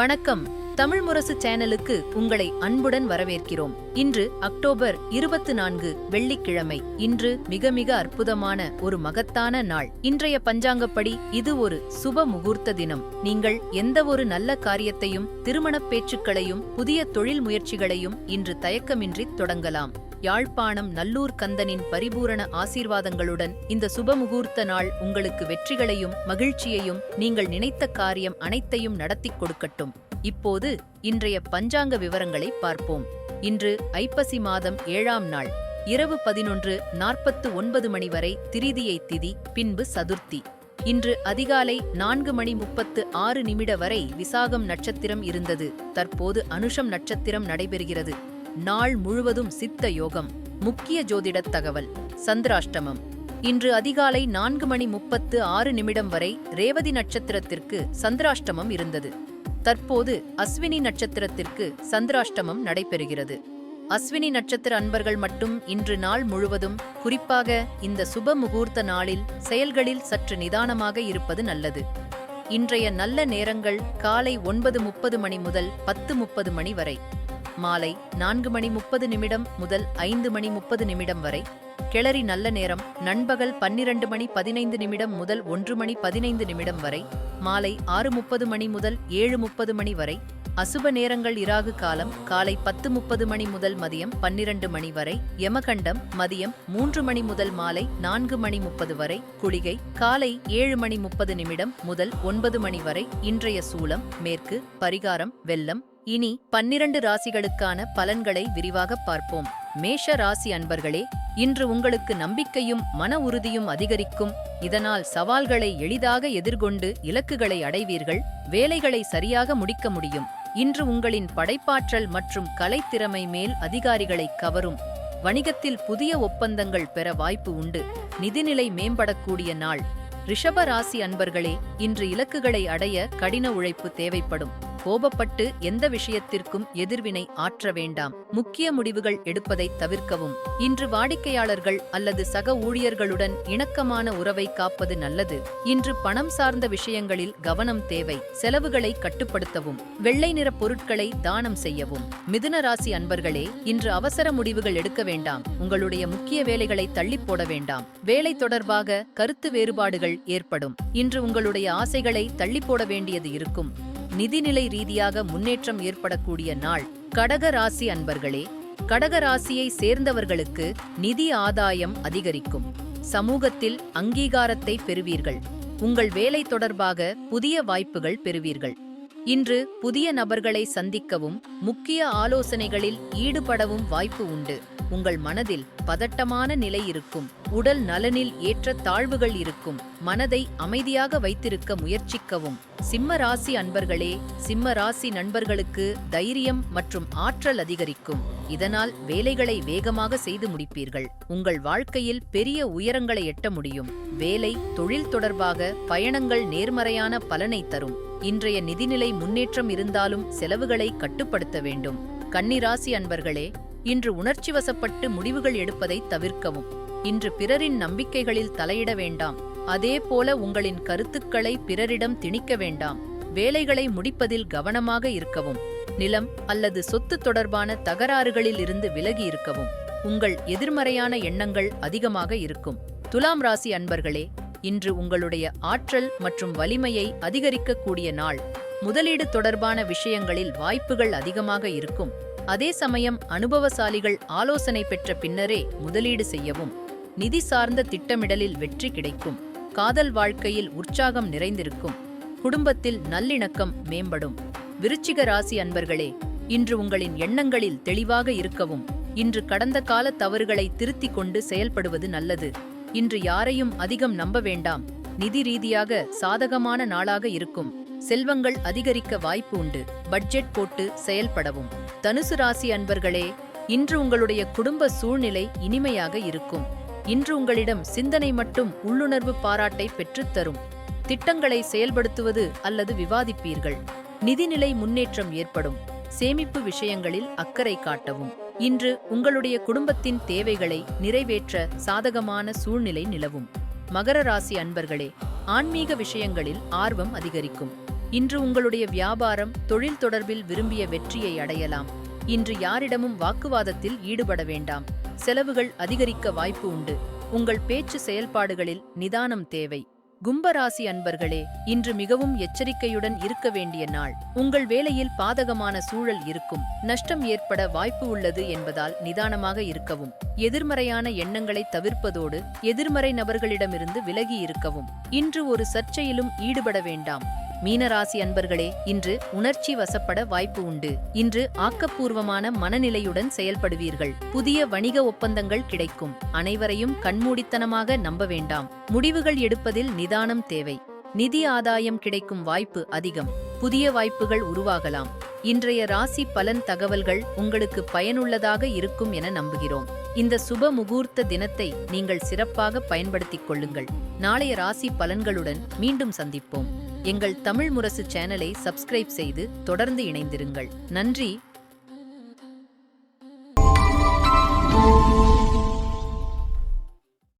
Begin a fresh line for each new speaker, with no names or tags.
வணக்கம். தமிழ் முரசு சேனலுக்கு உங்களை அன்புடன் வரவேற்கிறோம். இன்று அக்டோபர் இருபத்து நான்கு வெள்ளிக்கிழமை. இன்று மிக மிக அற்புதமான ஒரு மகத்தான நாள். இன்றைய பஞ்சாங்கப்படி இது ஒரு சுப முகூர்த்த தினம். நீங்கள் எந்த ஒரு நல்ல காரியத்தையும் திருமணப் பேச்சுக்களையும் புதிய தொழில் முயற்சிகளையும் இன்று தயக்கமின்றி தொடங்கலாம். யாழ்ப்பாணம் நல்லூர் கந்தனின் பரிபூரண ஆசீர்வாதங்களுடன் இந்த சுபமுகூர்த்த நாள் உங்களுக்கு வெற்றிகளையும் மகிழ்ச்சியையும் நீங்கள் நினைத்த காரியம் அனைத்தையும் நடத்திக் கொடுக்கட்டும். இப்போது இன்றைய பஞ்சாங்க விவரங்களை பார்ப்போம். இன்று ஐப்பசி மாதம் ஏழாம் நாள் இரவு பதினொன்று நாற்பத்து ஒன்பது மணி வரை திரிதியை திதி பின்பு சதுர்த்தி. இன்று அதிகாலை நான்கு மணி முப்பத்து ஆறு நிமிட வரை விசாகம் நட்சத்திரம் இருந்தது. தற்போது அனுஷம் நட்சத்திரம் நடைபெறுகிறது. நாள் முழுவதும் சித்த யோகம். முக்கிய ஜோதிடத் தகவல் சந்திராஷ்டமம். இன்று அதிகாலை நான்கு மணி முப்பத்து ஆறு நிமிடம் வரை ரேவதி நட்சத்திரத்திற்கு சந்திராஷ்டமம் இருந்தது. தற்போது அஸ்வினி நட்சத்திரத்திற்கு சந்திராஷ்டமம் நடைபெறுகிறது. அஸ்வினி நட்சத்திர அன்பர்கள் மட்டும் இன்று நாள் முழுவதும் குறிப்பாக இந்த சுப முகூர்த்த நாளில் செயல்களில் சற்று நிதானமாக இருப்பது நல்லது. இன்றைய நல்ல நேரங்கள் காலை ஒன்பது முப்பது மணி முதல் பத்து முப்பது மணி வரை மாலை நான்கு மணி முப்பது நிமிடம் முதல் ஐந்து மணி முப்பது நிமிடம் வரை கிளறி நல்ல நேரம் நண்பகல் பன்னிரண்டு மணி பதினைந்து நிமிடம் முதல் ஒன்று மணி பதினைந்து நிமிடம் வரை மாலை ஆறு முப்பது மணி முதல் ஏழு முப்பது மணி வரை அசுப நேரங்கள் இராகு காலம் காலை பத்து முப்பது மணி முதல் மதியம் பன்னிரண்டு மணி வரை யமகண்டம் மதியம் மூன்று மணி முதல் மாலை நான்கு மணி முப்பது வரை குளிகை காலை ஏழு மணி முப்பது நிமிடம் முதல் ஒன்பது மணி வரை இன்றைய சூலம் மேற்கு பரிகாரம் வெள்ளம் இனி பன்னிரண்டு ராசிகளுக்கான பலன்களை விரிவாக பார்ப்போம். மேஷ ராசி அன்பர்களே இன்று உங்களுக்கு நம்பிக்கையும் மன உறுதியும் அதிகரிக்கும். இதனால் சவால்களை எளிதாக எதிர்கொண்டு இலக்குகளை அடைவீர்கள். வேலைகளை சரியாக முடிக்க முடியும். இன்று உங்களின் படைப்பாற்றல் மற்றும் கலைத்திறமை மேல் அதிகாரிகளை கவரும். வணிகத்தில் புதிய ஒப்பந்தங்கள் பெற வாய்ப்பு உண்டு. நிதிநிலை மேம்படக்கூடிய நாள். ரிஷப ராசி அன்பர்களே இன்று இலக்குகளை அடைய கடின உழைப்பு தேவைப்படும். கோபப்பட்டு எந்த விஷயத்திற்கும் எதிர்வினை ஆற்ற வேண்டாம். முக்கிய முடிவுகள் எடுப்பதை தவிர்க்கவும். இன்று வாடிக்கையாளர்கள் அல்லது சக ஊழியர்களுடன் இணக்கமான உறவை காப்பது நல்லது. இன்று பணம் சார்ந்த விஷயங்களில் கவனம் தேவை. செலவுகளை கட்டுப்படுத்தவும். வெள்ளை நிற பொருட்களை தானம் செய்யவும். மிதுன ராசி அன்பர்களே இன்று அவசர முடிவுகள் எடுக்க வேண்டாம். உங்களுடைய முக்கிய வேலைகளை தள்ளி போட வேண்டாம். வேலை தொடர்பாக கருத்து வேறுபாடுகள் ஏற்படும். இன்று உங்களுடைய ஆசைகளை தள்ளி போட வேண்டியது இருக்கும். நிதிநிலை ரீதியாக முன்னேற்றம் ஏற்படக்கூடிய நாள் கடக ராசி அன்பர்களே கடக ராசியை சேர்ந்தவர்களுக்கு நிதி ஆதாயம் அதிகரிக்கும். சமூகத்தில் அங்கீகாரத்தை பெறுவீர்கள். உங்கள் வேலை தொடர்பாக புதிய வாய்ப்புகள் பெறுவீர்கள். இன்று புதிய நபர்களை சந்திக்கவும் முக்கிய ஆலோசனைகளில் ஈடுபடவும் வாய்ப்பு உண்டு. உங்கள் மனதில் பதட்டமான நிலை இருக்கும். உடல் நலனில் ஏற்ற தாழ்வுகள் இருக்கும். மனதை அமைதியாக வைத்திருக்க முயற்சிக்கவும். சிம்ம ராசி அன்பர்களே சிம்ம ராசி நண்பர்களுக்கு தைரியம் மற்றும் ஆற்றல் அதிகரிக்கும். இதனால் வேலைகளை வேகமாக செய்து முடிப்பீர்கள். உங்கள் வாழ்க்கையில் பெரிய உயரங்களை எட்ட முடியும். வேலை தொழில் தொடர்பாக பயணங்கள் நேர்மறையான பலனை தரும். இன்றைய நிதிநிலை முன்னேற்றம் இருந்தாலும் செலவுகளை கட்டுப்படுத்த வேண்டும். கன்னிராசி அன்பர்களே இன்று உணர்ச்சி வசப்பட்டு முடிவுகள் எடுப்பதை தவிர்க்கவும். இன்று பிறரின் நம்பிக்கைகளில் தலையிட வேண்டாம். அதே போல உங்களின் கருத்துக்களை பிறரிடம் திணிக்க வேண்டாம். வேலைகளை முடிப்பதில் கவனமாக இருக்கவும். நிலம் அல்லது சொத்து தொடர்பான தகராறுகளில் இருந்து விலகி இருக்கவும். உங்கள் எதிர்மறையான எண்ணங்கள் அதிகமாக இருக்கும். துலாம் ராசி அன்பர்களே இன்று உங்களுடைய ஆற்றல் மற்றும் வலிமையை அதிகரிக்கக்கூடிய நாள். முதலீடு தொடர்பான விஷயங்களில் வாய்ப்புகள் அதிகமாக இருக்கும். அதே சமயம் அனுபவசாலிகள் ஆலோசனை பெற்ற பின்னரே முதலீடு செய்யவும் நிதி சார்ந்த திட்டமிடலில் வெற்றி கிடைக்கும் காதல் வாழ்க்கையில் உற்சாகம் நிறைந்திருக்கும் குடும்பத்தில் நல்லிணக்கம் மேம்படும். விருச்சிக ராசி அன்பர்களே இன்று உங்களின் எண்ணங்களில் தெளிவாக இருக்கவும் இன்று கடந்த கால தவறுகளை திருத்திக் கொண்டு செயல்படுவது நல்லது. இன்று யாரையும் அதிகம் நம்ப வேண்டாம் நிதி ரீதியாக சாதகமான நாளாக இருக்கும் செல்வங்கள் அதிகரிக்க வாய்ப்பு உண்டு பட்ஜெட் போட்டு செயல்படவும். தனுசு ராசி அன்பர்களே இன்று உங்களுடைய குடும்ப சூழ்நிலை இனிமையாக இருக்கும். இன்று உங்களிடம் சிந்தனை மட்டும் உள்ளுணர்வு பாராட்டை பெற்றுத்தரும் திட்டங்களை செயல்படுத்துவது அல்லது விவாதிப்பீர்கள். நிதிநிலை முன்னேற்றம் ஏற்படும். சேமிப்பு விஷயங்களில் அக்கறை காட்டவும். இன்று உங்களுடைய குடும்பத்தின் தேவைகளை நிறைவேற்ற சாதகமான சூழ்நிலை நிலவும். மகர ராசி அன்பர்களே ஆன்மீக விஷயங்களில் ஆர்வம் அதிகரிக்கும். இன்று உங்களுடைய வியாபாரம் தொழில் தொடர்பில் விரும்பிய வெற்றியை அடையலாம். இன்று யாரிடமும் வாக்குவாதத்தில் ஈடுபட வேண்டாம். செலவுகள் அதிகரிக்க வாய்ப்பு உண்டு. உங்கள் பேச்சு செயல்பாடுகளில் நிதானம் தேவை. கும்பராசி அன்பர்களே இன்று மிகவும் எச்சரிக்கையுடன் இருக்க வேண்டிய நாள். உங்கள் வேலையில் பாதகமான சூழல் இருக்கும். நஷ்டம் ஏற்பட வாய்ப்பு உள்ளது என்பதால் நிதானமாக இருக்கவும். எதிர்மறையான எண்ணங்களை தவிர்ப்பதோடு எதிர்மறை நபர்களிடமிருந்து விலகி இருக்கவும். இன்று ஒரு சர்ச்சையிலும் ஈடுபட வேண்டாம். மீனராசி அன்பர்களே இன்று உணர்ச்சி வசப்பட வாய்ப்பு உண்டு. இன்று ஆக்கப்பூர்வமான மனநிலையுடன் செயல்படுவீர்கள். புதிய வணிக ஒப்பந்தங்கள் கிடைக்கும். அனைவரையும் கண்மூடித்தனமாக நம்ப வேண்டாம். முடிவுகள் எடுப்பதில் நிதானம் தேவை. நிதி ஆதாயம் கிடைக்கும் வாய்ப்பு அதிகம். புதிய வாய்ப்புகள் உருவாகலாம். இன்றைய ராசி பலன் தகவல்கள் உங்களுக்கு பயனுள்ளதாக இருக்கும் என நம்புகிறோம். இந்த சுப முகூர்த்த தினத்தை நீங்கள் சிறப்பாக பயன்படுத்திக் கொள்ளுங்கள். நாளைய ராசி பலன்களுடன் மீண்டும் சந்திப்போம். எங்கள் தமிழ் முரசு சேனலை சப்ஸ்கிரைப் செய்து தொடர்ந்து இணைந்திருங்கள். நன்றி.